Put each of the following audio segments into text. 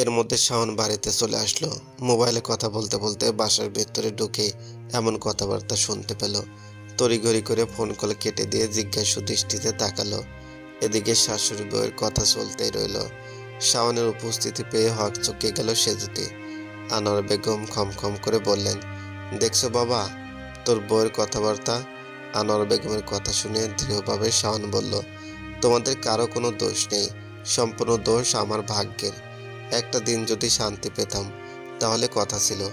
এর মধ্যে শাওন বাড়িতে চলে আসলো। মোবাইলে কথা বলতে বলতে বাসার ভেতরে ঢুকে এমন কথাবার্তা শুনতে পেল। তড়িঘড়ি করে ফোন কল কেটে দিয়ে জিজ্ঞাসু দৃষ্টিতে তাকালো। এদিকে শাশুড়ি বউয়ের কথা চলতেই রইল। শাওনের উপস্থিতি পেয়ে হক চকে গেল সেজুতি। আনোয়ার বেগম খম খম করে বললেন, দেখছ বাবা, তোর বউয়ের কথাবার্তা? আনোয়ার বেগমের কথা শুনে দৃঢ়ভাবে শাওন বলল, তোমাদের কারও কোনো দোষ নেই। সম্পূর্ণ দোষ আমার ভাগ্যের। একটা দিন যদি শান্তি পেতাম, তাহলে কথা ছিল,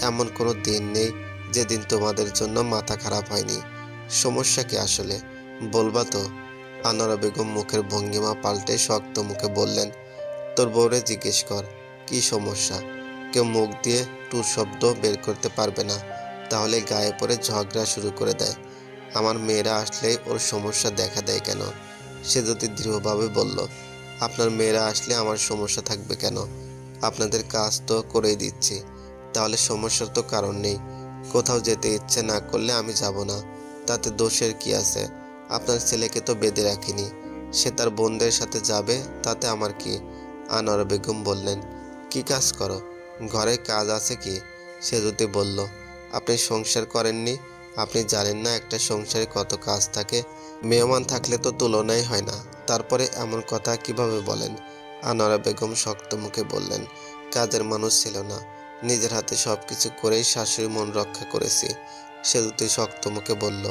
এমন কোনো দিন নেই যেদিন তোমাদের জন্য মাথা খারাপ হয়নি। সমস্যা কি আসলে? বলবা তো। আনোয়ারা বেগম মুখের ভঙ্গিমা পাল্টে শক্ত মুখে বললেন, তোর বউরে জিজ্ঞেস কর, কি সমস্যা? কেউ মুখ দিয়ে টুর শব্দ বের করতে পারবে না, তাহলে গায়ে পড়ে ঝগড়া শুরু করে দেয়। আমার মেয়েরা আসলে ওর সমস্যা দেখা দেয় কেন? সে যদি দৃঢ়ভাবে বলল আপনার মেয়েরা আসলে আমার সমস্যা থাকবে কেন? আপনাদের কাজ তো করেই দিচ্ছি। তাহলে সমস্যার তো কারণ নেই। কোথাও যেতে ইচ্ছে না করলে আমি যাব না। তাতে দোষের কি আছে? আপনার ছেলেকে তো বেঁধে রাখিনি। সে তার বোনদের সাথে যাবে, তাতে আমার কি? আনোয়ার বেগম বললেন, কি কাজ করো? ঘরে কাজ আছে কি? সে যদি বলল, আপনি সংসার করেননি? আপনি জানেন না একটা সংসারে কত কাজ থাকে? মেহমান থাকলে তো তুলনাই হয় না। তারপরে এমন কথা কীভাবে বলেন? আনোয়ারা বেগম শক্ত মুখে বললেন, কাজের মানুষ ছিল না। নিজের হাতে সব কিছু করেই শাশুড়ি মন রক্ষা করেছি। সে দুটি শক্ত মুখে বলল,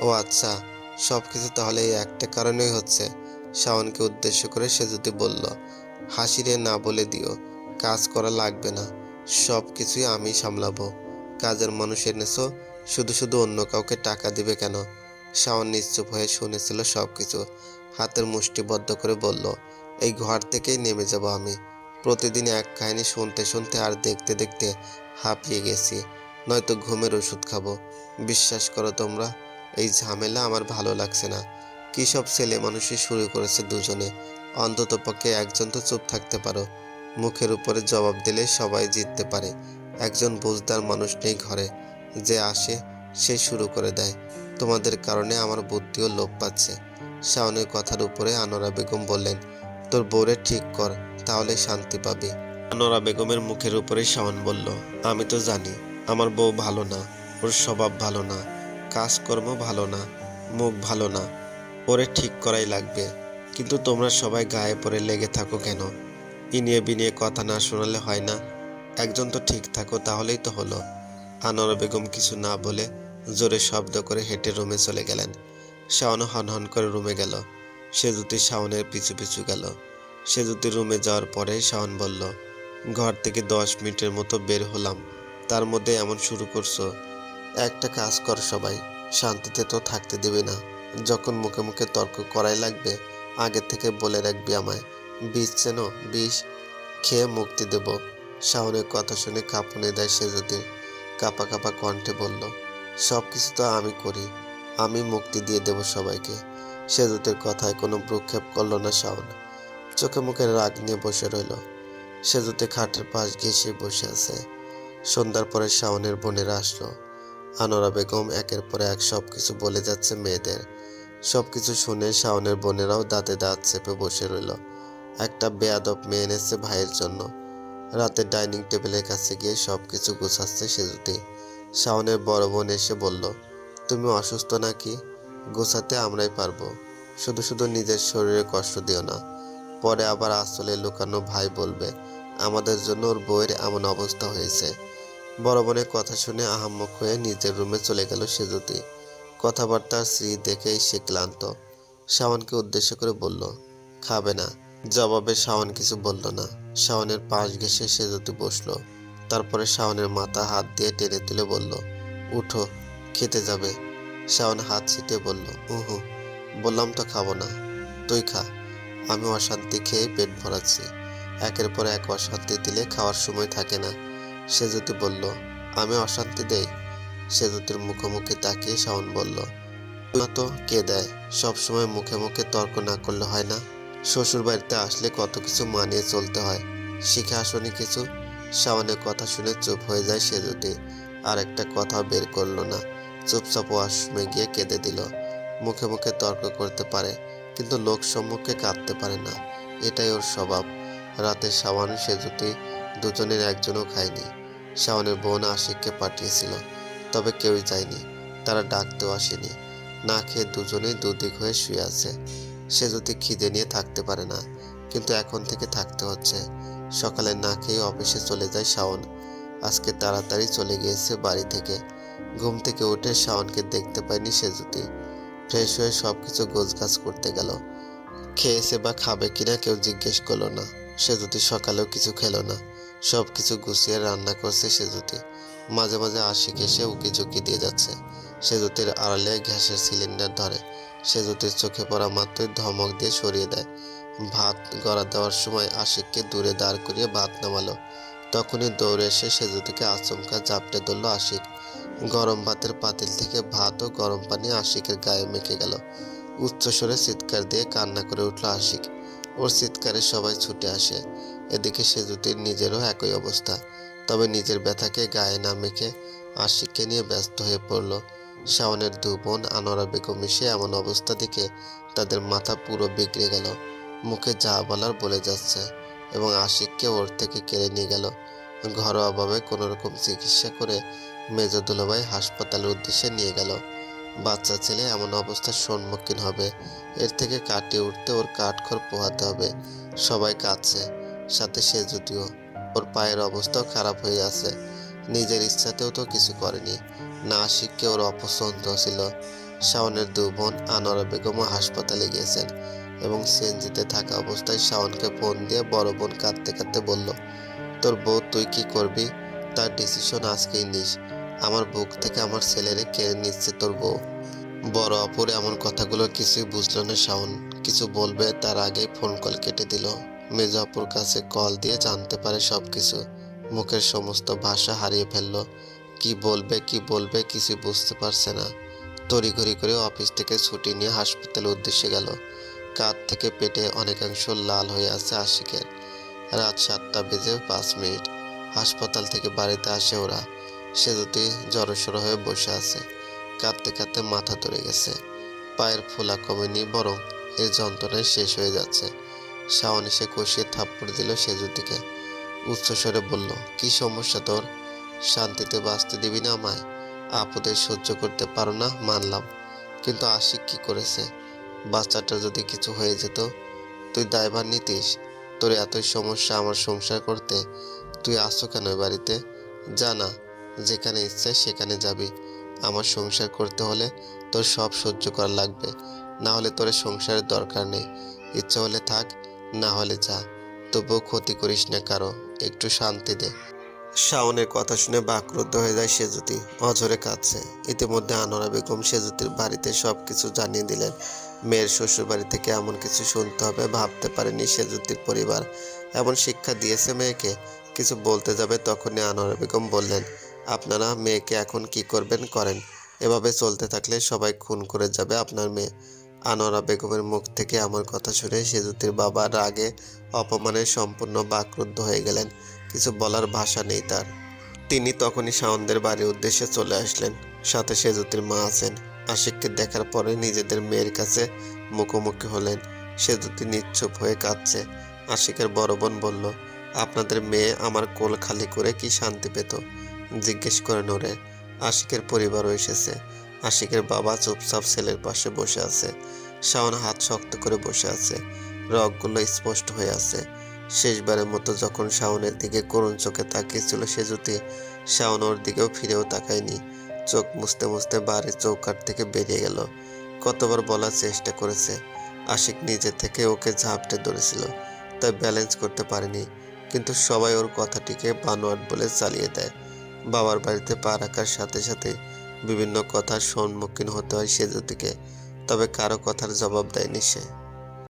ও আচ্ছা সব কিছু তাহলে এই একটা কারণেই হচ্ছে। শাওনকে উদ্দেশ্য করে সে যদি বলল, হাসিরে না বলে দিও, কাজ করা লাগবে না। সব কিছুই আমি সামলাবো। কাজের মানুষ এনেছো, শুধু শুধু অন্য কাউকে টাকা দিবে কেন? শাওন নিশ্চুপ হয়ে শুনেছিল সব কিছু হাতের মুষ্টিবদ্ধ করে বলল, এই ঘর থেকেই নেমে যাব আমি। প্রতিদিন এক কাহিনী শুনতে শুনতে আর দেখতে দেখতে হাঁপিয়ে গেছি। নয়তো ঘুমের ওষুধ খাব। বিশ্বাস করো তোমরা, এই ঝামেলা আমার ভালো লাগছে না। কী সব ছেলে মানুষই শুরু করেছে দুজনে। অন্তত পক্ষে একজন তো চুপ থাকতে পারো। মুখের উপরে জবাব দিলে সবাই জিততে পারে। একজন বুঝদার মানুষ নেই ঘরে। যে আসে, সে শুরু করে দেয়। তোমাদের কারণে আমার বুদ্ধিও লোপ পাচ্ছে। শাওনের কথার উপরে আনোরা বেগম বললেন, তোর বউরে ঠিক কর তাহলে শান্তি পাবি। আনোরা বেগমের মুখের উপরে শাওন বলল, আমি তো জানি, আমার বউ ভালো না, ওর স্বভাব ভালো না, কাজকর্ম ভালো না, মুখ ভালো না, ওরে ঠিক করাই লাগবে। কিন্তু তোমরা সবাই গায়ে পড়ে লেগে থাকো কেন? ইনিয়ে বিনিয়ে কথা না শোনালে হয় না। একজন তো ঠিক থাকো, তাহলেই তো হলো। আনোয়ারা বেগম কিছু না বলে জোরে শব্দ করে হেঁটে রুমে চলে গেলেন। শাওন হন হন করে রুমে গেল। সে দুটি শাওনের পিছু পিছু গেল। সে দুটি রুমে যাওয়ার পরে শাওন বলল, ঘর থেকে দশ মিনিটের মতো বের হলাম। তার মধ্যে এমন শুরু করছ। একটা কাজ কর সবাই। শান্তিতে তো থাকতে দেবে না। যখন মুখে মুখে তর্ক করাই লাগবে, আগে থেকে বলে রাখবি আমায়। বিষ চেন? বিষ। খেয়ে মুক্তি দেব। শাওনের কথা শুনে কাঁপুনে দেয় সে যদি কাপা কাপা কণ্ঠে বলল সব কিছু তো আমি করি। আমি মুক্তি দিয়ে দেব সবাইকে। সেজুতের কথায় কোনো ভ্রুক্ষেপ করল না শাওন। চোখে মুখে রাগ নিয়ে বসে রইল। সেজুতে খাটের পাশ ঘেঁষে বসে আছে। সন্ধ্যার পরে শাওনের বোনেরা আসলো। আনোরা বেগম একের পরে এক সব কিছু বলে যাচ্ছে মেয়েদের। সব কিছু শুনে শাওনের বোনেরাও দাঁতে দাঁত চেপে বসে রইল। একটা বেয়াদব মেয়ে এনেছে ভাইয়ের জন্য। রাতে ডাইনিং টেবিলের কাছে গিয়ে সব কিছু গুছাচ্ছে সেজুতে শাওনের বড় বোন এসে বলল তুমি অসুস্থ নাকি? গোছাতে আমরাই পারব। শুধু শুধু নিজের শরীরে কষ্ট দিও না। পরে আবার আসলে লুকানো ভাই বলবে, আমাদের জন্য ওর বউয়ের এমন অবস্থা হয়েছে। বড় বোনের কথা শুনে আহাম্মক হয়ে নিজের রুমে চলে গেল সেজুতি। কথাবার্তার স্ত্রী দেখেই সে ক্লান্ত। শাওনকে উদ্দেশ্য করে বলল, খাবে না। জবাবে শাওন কিছু বলল না। শাওনের পাশ ঘেসে সেজুতি বসল। তারপরে শাওনের মাথা হাত দিয়ে টেনে তুলে বলল, উঠো। খেতে যাবে। শাওন হাত ছিটে বলল, উহু, বললাম তো খাব না। তুই খা। আমি অশান্তি খেয়ে পেট ভরাচ্ছি। একের পর এক অশান্তি দিলে খাওয়ার সময় থাকে না। সেজুতি বলল, আমি অশান্তি দেই? সে সেজুতির মুখোমুখি তাকিয়ে শাওন বলল, "তুই তো কে দেয়? সবসময় মুখে মুখে তর্ক না করলে হয় না। শ্বশুর বাড়িতে আসলে কত কিছু মানিয়ে চলতে হয়। শিখে আসনি কিছু? শাওনের কথা শুনে চুপ হয়ে যায় সেজুতি। আর একটা কথা বের করল না। চুপচাপ ওয়াশরুমে গিয়ে কেঁদে দিল। মুখে মুখে তর্ক করতে পারে, কিন্তু লোক সম্মুখে কাঁদতে পারে না। এটাই ওর স্বভাব। রাতে শাওন সেজুতি দুজনের একজনও খায়নি। শাওনের বোন আশিককে পাঠিয়েছিল, তবে কেউই যায়নি। তারা ডাকতেও আসেনি। না খেয়ে দুজনেই দুদিক হয়ে শুয়ে আছে। সে যদি খিদে নিয়ে থাকতে পারে না, কিন্তু এখন থেকে থাকতে হচ্ছে। সকালে না খেয়ে অফিসে চলে যায় শাওন আজকে তাড়াতাড়ি চলে গিয়েছে বাড়ি থেকে। ঘুম থেকে উঠে শাওনকে দেখতে পায়নি সেজুতি। ফ্রেশ হয়ে সব কিছু গোছগাছ করতে গেল। খেয়েছে বা খাবে কিনা কেউ জিজ্ঞেস করল না। সেজুতি সকালেও কিছু খেলো না। সব কিছু গুছিয়ে রান্না করছে সেজুতি। মাঝে মাঝে আশিক এসে উকি ঝুঁকি দিয়ে যাচ্ছে। সেজুতির আড়ালে গ্যাসের সিলিন্ডার ধরে। সেজুতির চোখে পড়া মাত্রই ধমক দিয়ে সরিয়ে দেয়। ভাত গড়া দেওয়ার সময় আশিককে দূরে দাঁড় করিয়ে ভাত নামালো। তখনই দৌড়ে এসে সেজুতিকে আচমকা জাপটে ধরলো আশিক। গরম ভাতের পাতিল থেকে ভাত ও গরম পানি আশিকের গায়ে মেখে গেল। উচ্চস্বরে চিৎকার দিয়ে কান্না করে উঠল আশিক। ওর চিৎকারে সবাই ছুটে আসে। এদিকে সেজুতির নিজেরও একই অবস্থা। তবে নিজের ব্যথাকে গায়ে না মেখে আশিককে নিয়ে ব্যস্ত হয়ে পড়ল। শাওনের দু বোন আনোয়ারা বেগম এসে এমন অবস্থা দেখে তাদের মাথা পুরো বিগড়ে গেল। মুখে যা বলার বলে যাচ্ছে এবং আশিককে ওর থেকে কেড়ে নিয়ে গেল। ঘরোয়াভাবে কোনো রকম চিকিৎসা করে মেজ দুলাভাই হাসপাতালের উদ্দেশ্যে নিয়ে গেল। বাচ্চা ছেলে এমন অবস্থার সম্মুখীন হবে। এর থেকে কাটিয়ে উঠতে ওর কাঠখড় পোহাতে হবে। সবাই কাঁদছে, সাথে সে যদিও। ওর পায়ের অবস্থাও খারাপ হয়ে আছে। নিজের ইচ্ছাতেও তো কিছু করেনি। না আশিককে ওর অপছন্দ ছিল। শাওনের দু বোন আনোয়ারা বেগমও হাসপাতালে গিয়েছেন এবং সেনজিতে থাকা অবস্থায় শাওনকে ফোন দিয়ে বড় বোন কাঁদতে কাঁদতে বলল, তোর বউ তুই কি করবি? তার ডিসিশন আজকেই নিস। আমার বুক থেকে আমার ছেলেরে কেড়ে নিচ্ছে তোর বউ? বড় অপরে এমন কথাগুলো কিছুই বুঝলো না শাওন। কিছু বলবে তার আগেই ফোন কল কেটে দিল। মেজো অপুর কাছে কল দিয়ে জানতে পারে সব কিছু মুখের সমস্ত ভাষা হারিয়ে ফেলল। কি বলবে কি বলবে কিছু বুঝতে পারছে না। তড়িঘড়ি করে অফিস থেকে ছুটি নিয়ে হাসপাতালের উদ্দেশ্যে গেল। কাঁধ থেকে পেটে অনেকাংশ লাল হয়ে আছে আশিকের। রাত সাতটা বেজে পাঁচ মিনিট। হাসপাতাল থেকে বাড়িতে আসে ওরা। সে যদি জড়সড় হয়ে বসে আছে। কাঁদতে কাঁদতে মাথা ধরে গেছে। পায়ের ফোলা কমেনি, বরং এর যন্ত্রণায় শেষ হয়ে যাচ্ছে। শাওন এসে কষিয়ে থাপ্পড় দিল সেজুতিকে উচ্চস্বরে বলল, কি সমস্যা তোর? শান্তিতে বাঁচতে দিবি না আমায়? আপদে সহ্য করতে পারো না? মানলাম। কিন্তু আশিক কি করেছে? বাচ্চাটা যদি কিছু হয়ে যেত, তুই দায়ভার নিতিস? তোর এতই সমস্যা আমার সংসার করতে? তুই আসো কেন বাড়িতে? জানা যেখানে ইচ্ছে সেখানে যাবি। আমার সংসার করতে হলে তোর সব সহ্য করা লাগবে। না হলে তোর সংসারের দরকার নেই। ইচ্ছে হলে থাক, না হলে যা। তবুও ক্ষতি করিস না কারও। একটু শান্তি দে। শাওনের কথা শুনে বাকরুদ্ধ হয়ে যায় সেজুতি। অঝরে কাঁদছে। ইতিমধ্যে আনোয়ারা বেগম সেজুতির বাড়িতে সব কিছু জানিয়ে দিলেন। মেয়ের শ্বশুর বাড়ি থেকে এমন কিছু শুনতে হবে, ভাবতে পারেনি সেজুতির পরিবার। এমন শিক্ষা দিয়েছে মেয়েকে। কিছু বলতে যাবে তখনই আনোয়ারা বেগম বললেন আপনারা মেয়েকে এখন কি করবেন করেন। এভাবে চলতে থাকলে সবাই খুন করে যাবে আপনার মেয়ে। আনোয়ারা বেগমের মুখ থেকে আমার কথা শুনে সেজুতির বাবা রাগে অপমানে সম্পূর্ণ বাকরুদ্ধ হয়ে গেলেন। কিছু বলার ভাষা নেই তার। তিনি তখনই শাওনদের বাড়ির উদ্দেশ্যে চলে আসলেন। সাথে সেজুতির মা আছেন। আশিককে দেখার পরে নিজেদের মেয়ের কাছে মুখোমুখি হলেন। সেজুতি নিচ্ছুপ হয়ে কাঁদছে। আশিকের বড় বোন বলল, আপনাদের মেয়ে আমার কোল খালি করে কি শান্তি পেত? জিজ্ঞেস করেন ওরে আশিকের পরিবারও এসেছে। আশিকের বাবা চুপচাপ ছেলের পাশে বসে আছে। শাওন হাত শক্ত করে বসে আছে। রগগুলো স্পষ্ট হয়ে আছে। শেষবারের মতো যখন শাওনের দিকে করুণ চোখে তাকিয়েছিল সে যদি শাওন ওর দিকেও ফিরেও তাকায়নি, চোখ মুছতে মুছতে বাড়ির চৌকাট থেকে বেরিয়ে গেল। কতবার বলার চেষ্টা করেছে। আশিক নিজে থেকে ওকে ঝাপটে ধরেছিল, তাই ব্যালেন্স করতে পারেনি। কিন্তু সবাই ওর কথাটিকে বানোয়াট বলে চালিয়ে দেয়। বাবার বাড়িতে পা রাখার সাথে সাথে বিভিন্ন কথার সম্মুখীন হতে হয় সেজুতিকে তবে কারও কথার জবাব দেয়নি সে।